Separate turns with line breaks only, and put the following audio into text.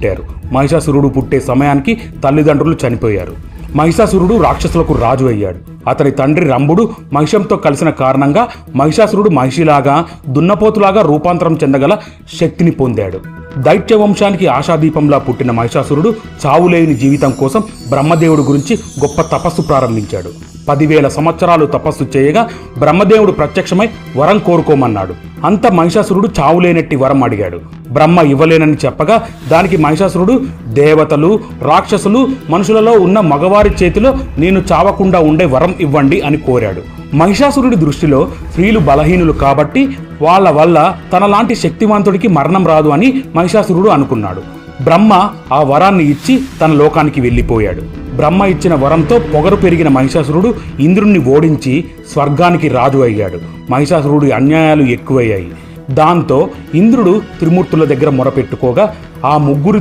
పుట్టారు. మహిషాసురుడు పుట్టే సమయానికి తల్లిదండ్రులు చనిపోయారు. మహిషాసురుడు రాక్షసులకు రాజు అయ్యాడు. అతని తండ్రి రంభుడు మహిషంతో కలిసిన కారణంగా మహిషాసురుడు మహిషిలాగా దున్నపోతులాగా రూపాంతరం చెందగల శక్తిని పొందాడు. దైత్య వంశానికి ఆశాదీపంలా పుట్టిన మహిషాసురుడు చావులేని జీవితం కోసం బ్రహ్మదేవుడు గురించి గొప్ప తపస్సు ప్రారంభించాడు. పదివేల సంవత్సరాలు తపస్సు చేయగా బ్రహ్మదేవుడు ప్రత్యక్షమై వరం కోరుకోమన్నాడు. అంత మహిషాసురుడు చావులేనట్టి వరం అడిగాడు. బ్రహ్మ ఇవ్వలేనని చెప్పగా దానికి మహిషాసురుడు దేవతలు రాక్షసులు మనుషులలో ఉన్న మగవారి చేతిలో నేను చావకుండా ఉండే వరం ఇవ్వండి అని కోరాడు. మహిషాసురుడి దృష్టిలో స్త్రీలు బలహీనులు కాబట్టి వాళ్ళ వల్ల తనలాంటి శక్తివంతుడికి మరణం రాదు అని మహిషాసురుడు అనుకున్నాడు. బ్రహ్మ ఆ వరాన్ని ఇచ్చి తన లోకానికి వెళ్ళిపోయాడు. బ్రహ్మ ఇచ్చిన వరంతో పొగరు పెరిగిన మహిషాసురుడు ఇంద్రుణ్ణి ఓడించి స్వర్గానికి రాజు అయ్యాడు. మహిషాసురుడి అన్యాయాలు ఎక్కువయ్యాయి. దాంతో ఇంద్రుడు త్రిమూర్తుల దగ్గర మొరపెట్టుకోగా ఆ ముగ్గురు